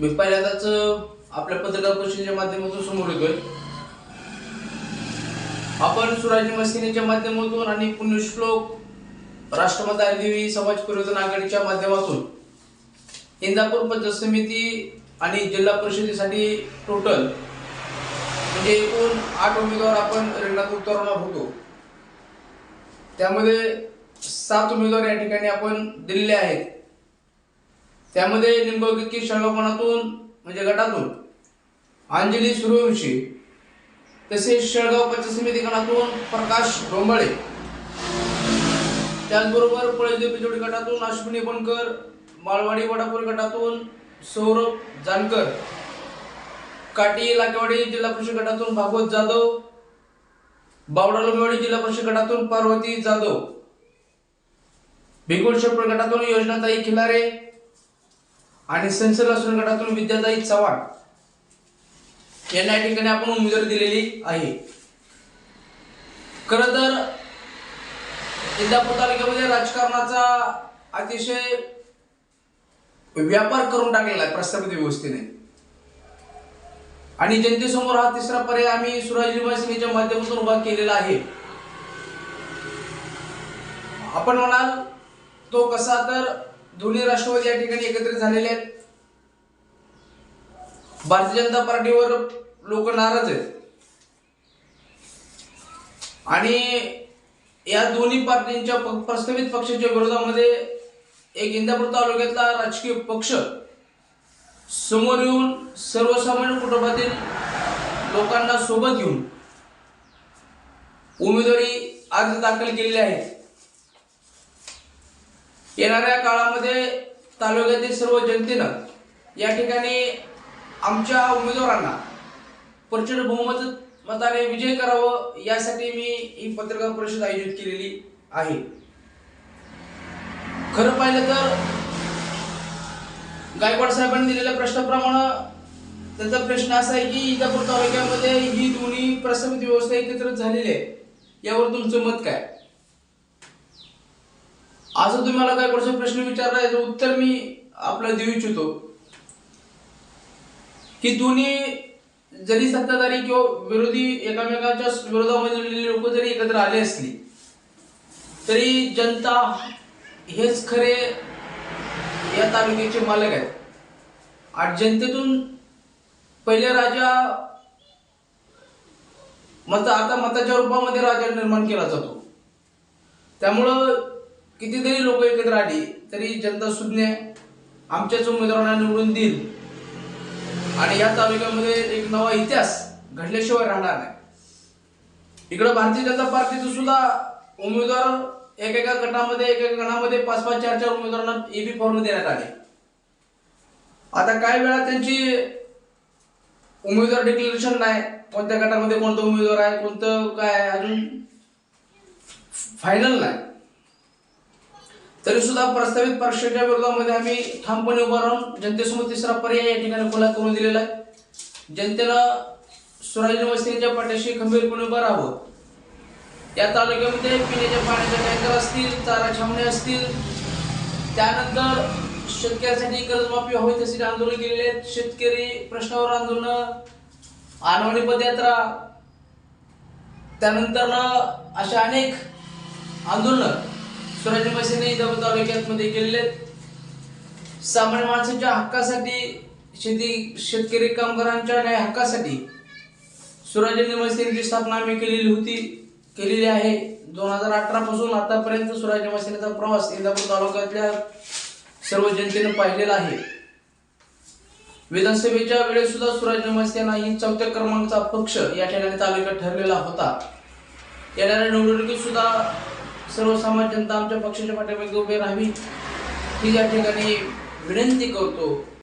मी पहिल्यांदाच आपल्या पत्रकार परिषदेच्या माध्यमातून समोर येतोय. आपण सुराजी मस्किनीच्या माध्यमातून आणि पुण्यश्लोक राष्ट्रमाता देवी समाज परिवर्तन आघाडीच्या माध्यमातून इंदापूर पंचायत समिती आणि जिल्हा परिषदेसाठी टोटल म्हणजे एकूण आठ उमेदवार आपण रिंगणात उतरवणार होतो. त्यामध्ये सात उमेदवार या ठिकाणी आपण दिलेले आहेत. त्यामध्ये लिंबगिरी शळगावपणातून म्हणजे गटातून? अंजली सूर्यवंशी तसेच शेळगाव पंचायत समिती गणातून प्रकाश डोंबळे त्याचबरोबर पळसदेव पिजोडी गटातून अश्विनी बनकर माळवाडी वडापूर गटातून सौरभ जानकर काटी लाकेवाडी जिल्हा परिषद गटातून भागवत जाधव बावडा लोमेवाडी जिल्हा परिषद गटातून पार्वती जाधव भिगुल शेपूर गटातून योजनाताई खिलारे आणि संसद लासून गटातून विद्याताई चव्हाण यांना या ठिकाणी आपण उमेदवारी दिलेली आहे. खर तर इंदापूर तालुक्यामध्ये राजकारणाचा अतिशय व्यापार करून टाकलेला आहे प्रस्थापित व्यवस्थेने. आणि जनतेसमोर हा तिसरा पर्याय आम्ही सुराज सेनेच्या माध्यमातून उभा केलेला आहे. आपण म्हणाल तो कसा तर दोन्ही राष्ट्रवादी या ठिकाणी एकत्रित झालेले आहेत. भारतीय जनता पार्टीवर लोक नाराज आहेत. आणि या दोन्ही पार्टींच्या प- प्रस्तावित पक्षाच्या विरोधामध्ये एक इंदापूर तालुक्यातला राजकीय पक्ष समोर येऊन सर्वसामान्य कुटुंबातील लोकांना सोबत घेऊन उमेदवारी अर्ज दाखल केलेले आहेत. येणाऱ्या काळामध्ये तालुक्यातील सर्व जनतेनं या ठिकाणी आमच्या उमेदवारांना प्रचंड बहुमत मताने विजय करावं यासाठी मी ही पत्रकार परिषद आयोजित केलेली आहे. खरं पाहिलं तर गायकवाड साहेबांनी दिलेल्या प्रश्नाप्रमाणे त्यांचा प्रश्न असा आहे की इंदापूर तालुक्यामध्ये ही दोन्ही प्रस्थापित व्यवस्था एकत्रित झालेली आहे. यावर तुमचं मत काय? आज तुम्ही मला काय प्रश्न प्रश्न विचारला याचं उत्तर मी आपलं देऊ इच्छितो. की दोन्ही जरी सत्ताधारी किंवा विरोधी एकामेकांच्या विरोधामध्ये लोक जरी एकत्र आले असली तरी जनता हेच खरे या तालुक्याचे मालक आहेत. आणि जनतेतून पहिले राजा मत आता मताच्या रूपामध्ये राजा निर्माण केला जातो. त्यामुळं कितीतरी लोक एकत्र आली तरी जनता सुज्ञ आमच्याच उमेदवारांना निवडून देईल. आणि या तालुक्यामध्ये एक नवा इतिहास घडल्याशिवाय राहणार नाही. इकडं भारतीय जनता पार्टीचं सुद्धा उमेदवार एकेका गटामध्ये एकेका गणामध्ये पाच पाच चार चार उमेदवारांना एबी फॉर्म देण्यात आले. आता काही वेळा त्यांची उमेदवार डिक्लेरेशन नाही. कोणत्या गटामध्ये कोणता उमेदवार आहे कोणतं काय अजून फायनल नाही. तरी सुद्धा प्रस्तावित परीक्षेच्या विरोधामध्ये आम्ही ठामपणे उभा राहून जनतेसमोर तिसरा पर्याय या ठिकाणी खुला करून दिलेला आहे. जनतेनं स्वराज्य वस्तीच्या पाठीशी खंबीरपणे उभं राहावं. या तालुक्यामध्ये पिण्याच्या पाण्याच्या टँकर असतील चारा छावण्या असतील त्यानंतर शेतकऱ्यांसाठी कर्जमाफी हवी त्यासाठी आंदोलन केलेले आहेत शेतकरी प्रश्नावर आंदोलन आनवणी पदयात्रा त्यानंतर अशा अनेक आंदोलनं स्वराज्य मसेने इंदापूर तालुक्यात केलेले आहेत. सामान्य माणसांच्या हक्कासाठी शेती शेतकरी कामगारांच्या न्याय हक्कासाठी स्वराज्य निर्मसेनेची स्थापना आम्ही केलेली होती केलेली आहे. दोन हजार अठरा पासून आतापर्यंत स्वराज्य मसेनेचा प्रवास इंदापूर तालुक्यातल्या सर्व जनतेनं पाहिलेला आहे. विधानसभेच्या वेळेस सुद्धा स्वराज्य मसेना ही चौथ्या क्रमांकाचा पक्ष या ठिकाणी तालुक्यात ठरलेला होता. येणाऱ्या निवडणुकीत सुद्धा सर्व समाज जनता आमच्या पक्षाच्या पाठीमागे उभे राहावी. ही या ठिकाणी विनंती करतो.